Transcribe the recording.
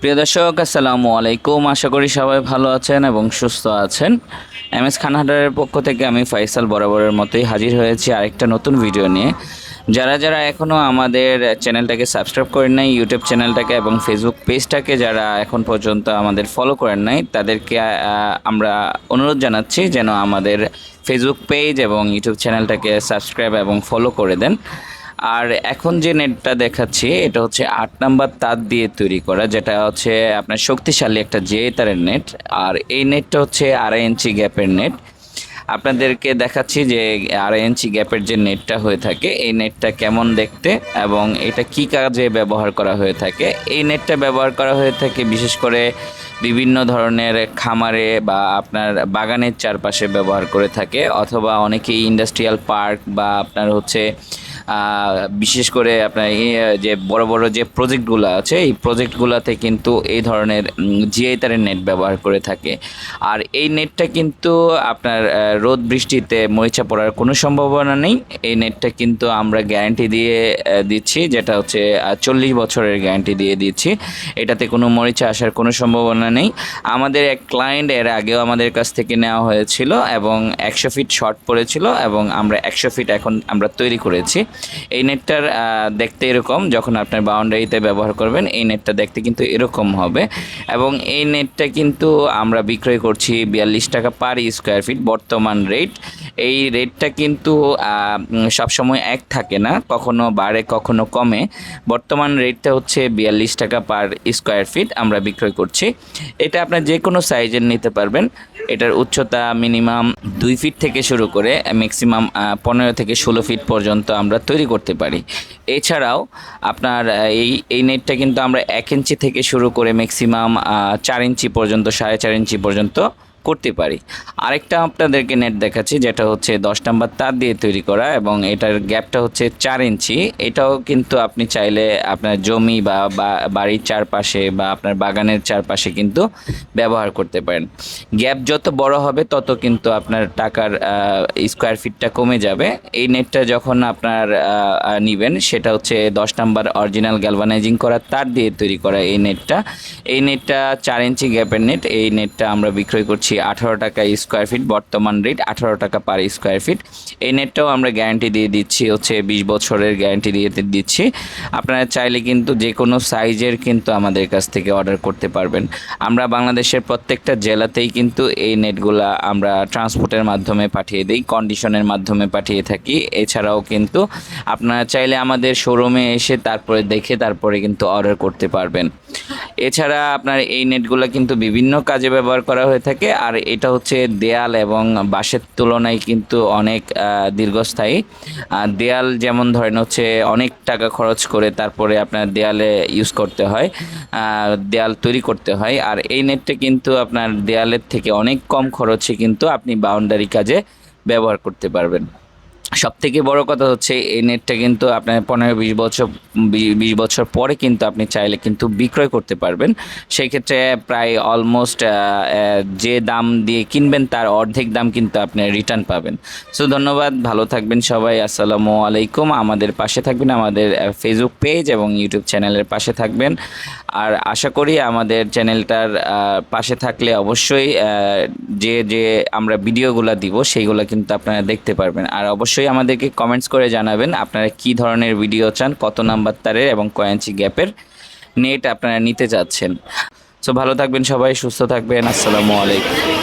প্রিয় দর্শক, আসসালামু আলাইকুম। আশা করি সবাই ভালো আছেন এবং সুস্থ আছেন। এম এস খানহাটারের পক্ষ থেকে আমি ফাইসাল বরাবরের মতোই হাজির হয়েছি আরেকটা নতুন ভিডিও নিয়ে। যারা যারা এখনও আমাদের চ্যানেলটাকে সাবস্ক্রাইব করেন নাই ইউটিউব চ্যানেলটাকে এবং ফেসবুক পেজটাকে যারা এখন পর্যন্ত আমাদের ফলো করেন নাই, তাদেরকে আমরা অনুরোধ জানাচ্ছি যেন আমাদের ফেসবুক পেজ এবং ইউটিউব চ্যানেলটাকে সাবস্ক্রাইব এবং ফলো করে দেন। আর এখন যে নেটটা দেখাচ্ছি, এটা হচ্ছে আট নাম্বার তার দিয়ে তৈরি করা, যেটা হচ্ছে আপনার শক্তিশালী একটা জে তারের নেট, আর এই নেটটা হচ্ছে আড়াই ইঞ্চি গ্যাপের নেট। আপনাদেরকে দেখাচ্ছি যে আড়াই ইঞ্চি গ্যাপের যে নেটটা হয়ে থাকে, এই নেটটা কেমন দেখতে এবং এটা কি কাজে ব্যবহার করা হয়ে থাকে। এই নেটটা ব্যবহার করা হয়ে থাকে বিশেষ করে বিভিন্ন ধরনের খামারে বা আপনার বাগানের চারপাশে ব্যবহার করে থাকে, অথবা অনেকেই ইন্ডাস্ট্রিয়াল পার্ক বা আপনার হচ্ছে বিশেষ করে আপনার যে বড় বড় যে প্রজেক্টগুলো আছে, এই প্রজেক্টগুলোতে কিন্তু এই ধরনের জিআই তারের নেট ব্যবহার করে থাকে। আর এই নেটটা কিন্তু আপনার রোদ বৃষ্টিতে মরিচা পড়ার কোনো সম্ভাবনা নেই। এই নেটটা কিন্তু আমরা গ্যারান্টি দিয়ে দিচ্ছি, যেটা হচ্ছে চল্লিশ বছরের গ্যারান্টি দিয়ে দিচ্ছি। এটাতে কোনো মরিচা আসার কোনো সম্ভাবনা নেই। আমাদের এক ক্লায়েন্ট এর আগেও আমাদের কাছ থেকে নেওয়া হয়েছিল এবং একশো ফিট শর্ট পড়েছিল এবং আমরা একশো ফিট এখন আমরা তৈরি করেছি। এই নেটটার দেখতে এরকম, যখন আপনার বাউন্ডারিতে ব্যবহার করবেন, এই নেটটা দেখতে কিন্তু এরকম হবে। এবং এই নেটটা কিন্তু আমরা বিক্রয় করছি বিয়াল্লিশ টাকা পার স্কোয়ার ফিট বর্তমান রেট এই রেটটা কিন্তু সবসময় এক থাকে না, কখনো বাড়ে, কখনো কমে। বর্তমান রেটটা হচ্ছে বিয়াল্লিশ টাকা পার স্কোয়ার ফিট আমরা বিক্রয় করছি। এটা আপনার যে কোনো সাইজের নিতে পারবেন। এটার উচ্চতা মিনিমাম দুই ফিট থেকে শুরু করে ম্যাক্সিমাম পনেরো থেকে ষোলো ফিট পর্যন্ত আমরা তৈরি করতে পারি। এছাড়াও আপনার এই এই নেটটা কিন্তু আমরা এক ইঞ্চি থেকে শুরু করে ম্যাক্সিমাম চার ইঞ্চি পর্যন্ত, সাড়ে চার ইঞ্চি পর্যন্ত করতে পারি। আরেকটা আপনাদেরকে নেট দেখাচ্ছি, যেটা হচ্ছে দশ নাম্বার তার দিয়ে তৈরি করা এবং এটার গ্যাপটা হচ্ছে চার ইঞ্চি। এটাও কিন্তু আপনি চাইলে আপনার জমি বা বাড়ির চারপাশে বা আপনার বাগানের চারপাশে কিন্তু ব্যবহার করতে পারেন। গ্যাপ যত বড় হবে, তত কিন্তু আপনার টাকার স্কোয়ার ফিটটা কমে যাবে। এই নেটটা যখন আপনার নেবেন, সেটা হচ্ছে দশ নাম্বার অরিজিনাল গ্যালভানাইজিং করা, তার দিয়ে তৈরি করা এই নেটটা এই নেটটা চার ইঞ্চি গ্যাপের নেট এই নেটটা আমরা বিক্রয় করছি আঠারো টাকা স্কোয়ার ফিট বর্তমান রেট আঠারো টাকা পার স্কোয়ার ফিট এই নেটটাও আমরা গ্যারান্টি দিয়ে দিচ্ছি, হচ্ছে বিশ বছরের গ্যারান্টি দিয়ে দিচ্ছি। আপনারা চাইলে কিন্তু যে কোনো সাইজের কিন্তু আমাদের কাছ থেকে অর্ডার করতে পারবেন। আমরা বাংলাদেশের প্রত্যেকটা জেলাতেই কিন্তু এই নেটগুলা আমরা ট্রান্সপোর্টের মাধ্যমে পাঠিয়ে দিই কন্ডিশনের মাধ্যমে পাঠিয়ে থাকি। এছাড়াও কিন্তু আপনারা চাইলে আমাদের শোরুমে এসে তারপরে দেখে তারপরে কিন্তু অর্ডার করতে পারবেন। এছাড়া আপনার এই নেটগুলো কিন্তু বিভিন্ন কাজে ব্যবহার করা হয়ে থাকে, আর এটা হচ্ছে দেয়াল এবং বাঁশের তুলনায় কিন্তু অনেক দীর্ঘস্থায়ী। দেয়াল যেমন ধরেন হচ্ছে অনেক টাকা খরচ করে তারপরে আপনার দেয়ালে ইউজ করতে হয় দেয়াল তৈরি করতে হয়, আর এই নেটটা কিন্তু আপনার দেয়ালের থেকে অনেক কম খরচে কিন্তু আপনি বাউন্ডারি কাজে ব্যবহার করতে পারবেন। সব থেকে বড় কথা হচ্ছে, এই নেটটা কিন্তু আপনার পনেরো বিশ বছর বিশ বছর পরে কিন্তু আপনি চাইলে কিন্তু বিক্রয় করতে পারবেন। সেই ক্ষেত্রে প্রায় অলমোস্ট যে দাম দিয়ে কিনবেন তার অর্ধেক দাম কিন্তু আপনি রিটার্ন পাবেন। সো ধন্যবাদ, ভালো থাকবেন সবাই, আসসালামু আলাইকুম। আমাদের পাশে থাকবেন আমাদের ফেসবুক পেজ এবং ইউটিউব চ্যানেলের পাশে থাকবেন। আর আশা করি আমাদের চ্যানেলটার পাশে থাকলে অবশ্যই যে যে আমরা ভিডিওগুলো দিব, সেইগুলো কিন্তু আপনারা দেখতে পারবেন। আর অবশ্যই আমাদেরকে কমেন্টস করে জানাবেন, আপনারা কি ধরনের ভিডিও চান, কত নাম্বার তারের এবং কয়েঞ্চি গ্যাপের নেট আপনারা নিতে চাচ্ছেন। সো ভালো থাকবেন সবাই, সুস্থ থাকবেন, আসসালামু আলাইকুম।